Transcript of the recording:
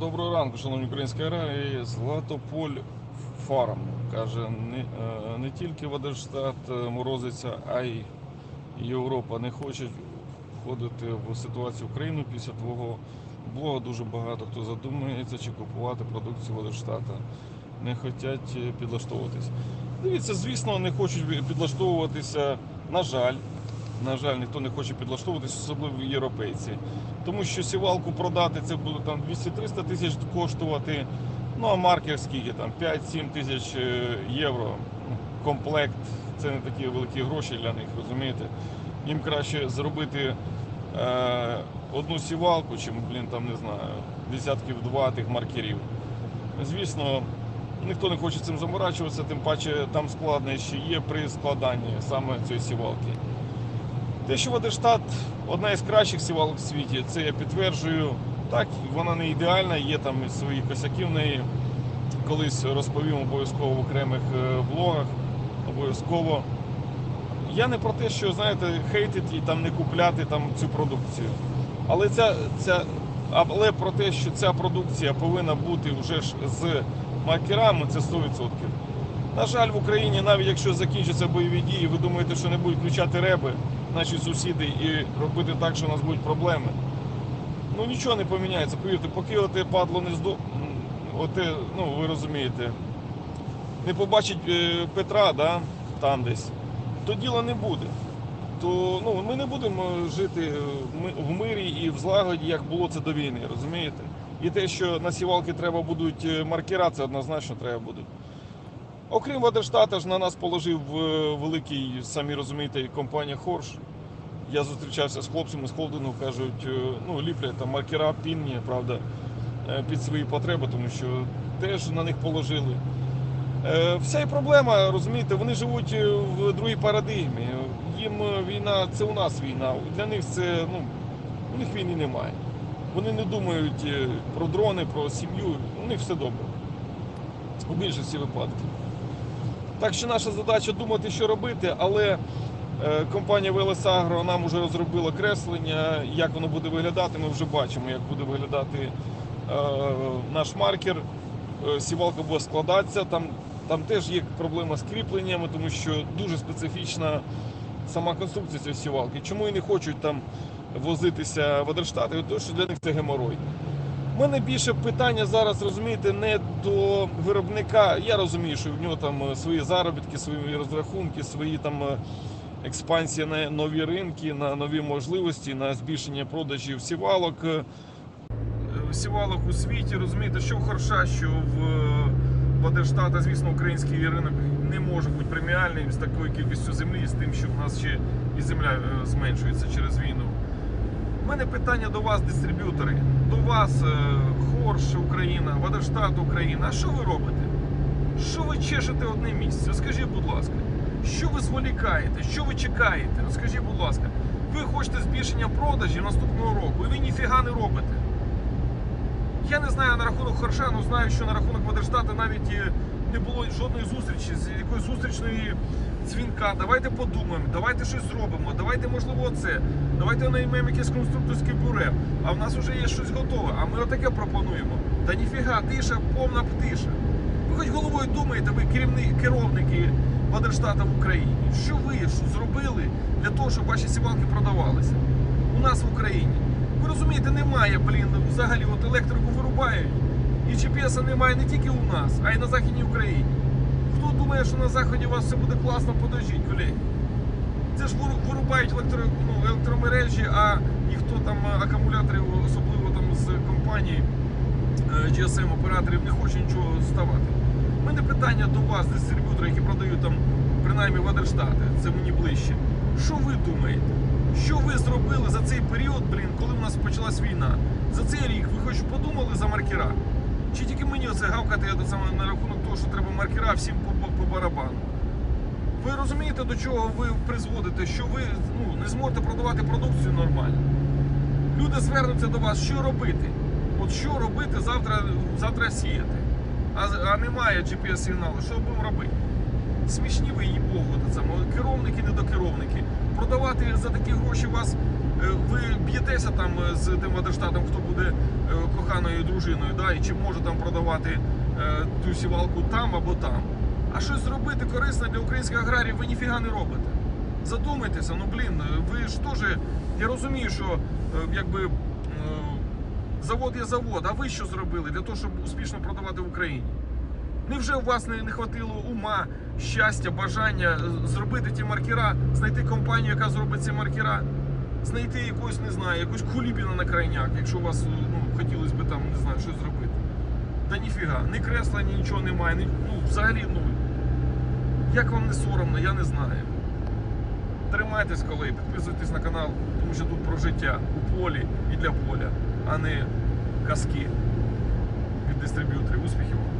Доброго ранку, шановні українські аграрії. Златополь фарм. Каже, не, е, не тільки Вадерштат е, морозиться, а й Європа не хоче входити в ситуацію України після твого блога. Дуже багато хто задумується, чи купувати продукцію Вадерштата. Не хочуть підлаштовуватись. Дивіться, звісно, не хочуть підлаштовуватися, на жаль. На жаль, ніхто не хоче підлаштовуватися, особливо європейці. Тому що сівалку продати це буде там 200-300 тисяч коштувати. Ну а маркер скільки там 5-7 тисяч е, євро. Комплект це не такі великі гроші для них, розумієте? Їм краще зробити е, одну сівалку, чим, блін, там не знаю, десятків два тих маркерів. Звісно, ніхто не хоче цим заморачуватися, тим паче там складнощі є при складанні саме цієї сівалки. Те, що Вадерштат одна із кращих сівалок в світі, це я підтверджую. Так, вона не ідеальна, є там і свої косяки в неї. Колись розповім обов'язково в окремих е, блогах. Обов'язково. Я не про те, що знаєте, хейтити і там не купляти там цю продукцію. Але ця, ця, але про те, що ця продукція повинна бути вже ж з маркерами, це 100%. На жаль, в Україні, навіть якщо закінчаться бойові дії, ви думаєте, що не будуть включати реби наші сусіди і робити так, що у нас будуть проблеми. Ну нічого не поміняється. Повірте, поки оте падло не здо... оте, ну ви розумієте, не побачить е, Петра, да, там десь, то діла не буде. То ну, ми не будемо жити е, в мирі і в злагоді, як було це до війни, розумієте? І те, що на сівалки треба будуть е, маркера, це однозначно треба буде. Окрім Вадерштата ж на нас положив е, великий, самі розумієте, компанія Хорш. Я зустрічався з хлопцями з холдингу, кажуть, е, ну, ліплять там маркера, пінні, правда, е, під свої потреби, тому що теж на них положили. Вся і проблема, розумієте, вони живуть в другій парадигмі. Їм війна це у нас війна. Для них це, ну, у них війни немає. Вони не думають про дрони, про сім'ю, у них все добре. У більшості випадків. Так що наша задача думати, що робити, але е, компанія Agro нам вже розробила креслення, як воно буде виглядати. Ми вже бачимо, як буде виглядати е, наш маркер. Е, Сівалка буде складатися. Там, там теж є проблема з кріпленнями, тому що дуже специфічна сама конструкція цієї сівалки. Чому і не хочуть там возитися в Адерштати? Тому що для них це геморой. У мене більше питання зараз, розумієте, не до виробника. Я розумію, що в нього там е, свої заробітки, свої розрахунки, свої там е, експансія на нові ринки, на нові можливості, на збільшення продажів сівалок. Е, Сівалок у світі, розумієте, що в Хорша, що в Вадерштата, звісно, український ринок не може бути преміальним з такою кількістю землі, з тим, що в нас ще і земля зменшується через війну. Мене питання до вас, дистриб'ютори, до вас, е, Хорш Україна, Вадерштат Україна. А що ви робите? Що ви чешете одне місце? Скажіть, будь ласка, що ви зволікаєте? Що ви чекаєте? Скажіть, будь ласка, ви хочете збільшення продажів наступного року, і ви ніфіга не робите. Я не знаю на рахунок Хорша, але знаю, що на рахунок Вадерштата навіть і не було жодної зустрічі, з якоїсь зустрічної дзвінка. Давайте подумаємо, давайте щось зробимо, давайте, можливо, оце. Давайте наймемо якесь конструкторське буре. А в нас вже є щось готове. А ми отаке пропонуємо. Та ніфіга, тиша, повна птиша. Ви хоч головою думаєте, ви керівни, керівники Вадерштата в Україні. Що ви що зробили для того, щоб ваші сівалки продавалися? У нас в Україні. Ви розумієте, немає, блін, взагалі от електрику вирубають. І GPS немає не тільки у нас, а й на Західній Україні. Хто думає, що на Заході у вас все буде класно, подождіть, колеги. Це ж вирубають електро, ну, електромережі, а ніхто там акумуляторів, особливо там з компаній е, GSM операторів не хоче нічого ставати. У мене питання до вас, дистриб'ютори, які продають там принаймні Вадерштати, це мені ближче. Що ви думаєте? Що ви зробили за цей період, блін, коли в нас почалась війна? За цей рік ви хоч подумали за маркера? Чи тільки мені оце гавкати я саме на рахунок того, що треба маркера всім по, по, по барабану? Ви розумієте, до чого ви призводите, що ви ну, не зможете продавати продукцію нормально? Люди звернуться до вас, що робити? От що робити завтра, завтра сіяти? А, а немає GPS-сигналу, що будемо робити? Смішні ви їй Богу, керовники, недокеровники. Продавати за такі гроші вас, ви б'єтеся там е, з тим Вадерштатом, хто буде е, коханою дружиною, да, і чи може там продавати е, ту сівалку там або там. А щось зробити корисне для українських аграріїв ви ніфіга не робите. Задумайтеся, ну блін, ви ж теж, я розумію, що е, якби е, завод є завод, а ви що зробили для того, щоб успішно продавати в Україні? Невже у вас не, не хватило ума, щастя, бажання е, зробити ті маркера, знайти компанію, яка зробить ці маркера, знайти якусь, не знаю, якусь кулібіна на крайняк, якщо у вас ну, хотілося б там, не знаю, щось зробити. Та ніфіга, ні кресла, ні нічого немає, ні, ну, взагалі, ну, як вам не соромно, я не знаю. Тримайтесь, колеги, підписуйтесь на канал, тому що тут про життя у полі і для поля, а не казки від дистриб'юторів. Успіхів вам!